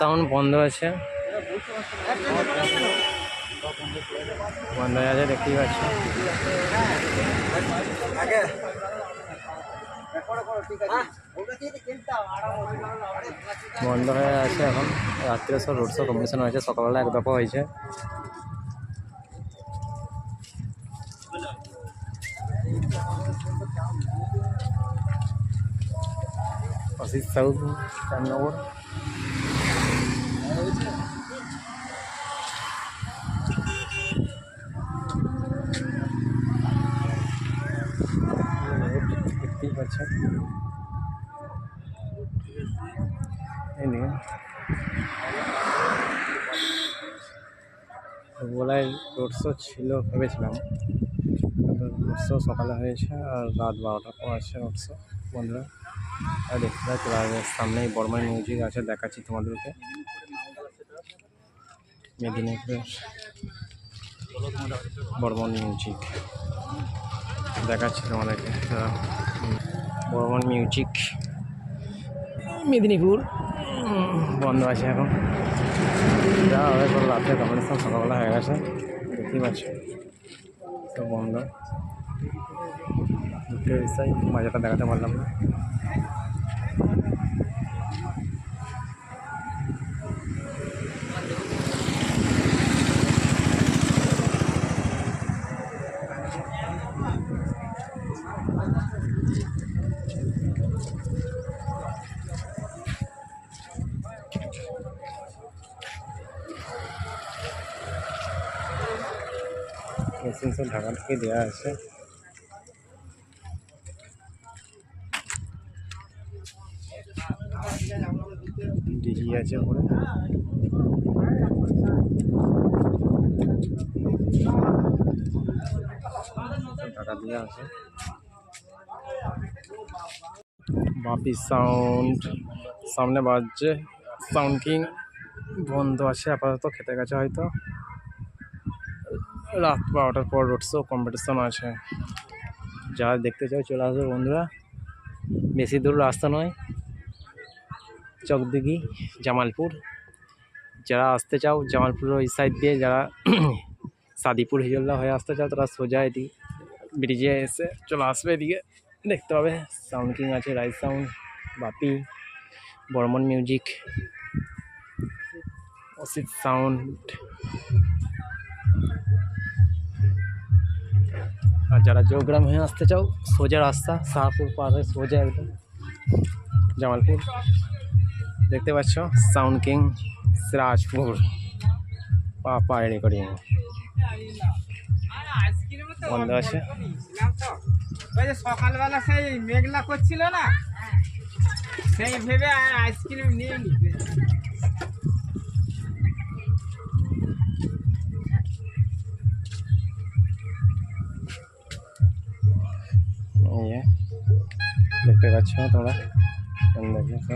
Sound বন্ধ আছে। বন্ধ হয়ে আছে, দেখতেই পাচ্ছ। বন্ধ হয়ে আছে এখন। রাত্রে সব রোড শো কম্পিটিশন হয়েছে, সকালবেলা এক দফা হয়েছে। অসিত সাউথ রামনগর দেখতেই পাচ্ছেন বলাই রোড শো ছিল ভেবেছিলাম রোড শো সকালে হয়েছে আর রাত বারোটার পর আছে রোড শো বন্ধুরা, আর দেখতে পাচ্ছি, সামনেই বর্মাই মিউজিক আছে, দেখাচ্ছি তোমাদেরকে। মেদিনীপুরের বর্মন মিউজিক। দেখাচ্ছি তোমাদেরকে। বর্মন মিউজিক। মেদিনীপুর। বন্ধ আছে এখন। যা হবে কোনো রাত্রে কম্পিটিশন সকালবেলা হয়ে গেছে। দেখতেই পাচ্ছ। তো বন্ধ। দুটো মজাটা দেখাতে পারলাম না। সব ঢাকা থেকে দেওয়া আছে। ডিজি আছে ওপরে। টাকা দেওয়া আছে। বাপি সাউন্ড সামনে বাজছে। সাউন্ড কিং বন্ধ আছে আপাতত, খেতে গেছে হয়তো। রাত বারোটার পর রোড শো কম্পিটিশন আছে। যারা দেখতে চাও চলে আসবে বন্ধুরা। বেশি দূর রাস্তা নয়। চকদিঘি, জামালপুর। যারা আসতে চাও জামালপুর ওই সাইড দিয়ে যারা সাদিপুর হিজল্লা হয়ে আসতে চাও, তারা সোজা এদিকে ব্রিজে এসে চলে আসবে এদিকে। দেখতে পাবে সাউন্ড কিং আছে rice sound Bapi, Barman music Asit sound আর যারা যোগগ্রাম হয়ে আসতে চাও, সোজা রাস্তা, শাহপুর পার হয়ে সোজা একদম, জামালপুর। দেখতে পাচ্ছ sound king Sirajpur. Papa recording বন্ধ আছে ওই যে সকালবেলা সেই মেঘলা করছিল না সেই ভেবে আর আইসক্রিম নিয়ে নিতে এই যে দেখতে পাচ্ছ তোমরা? দেখেছ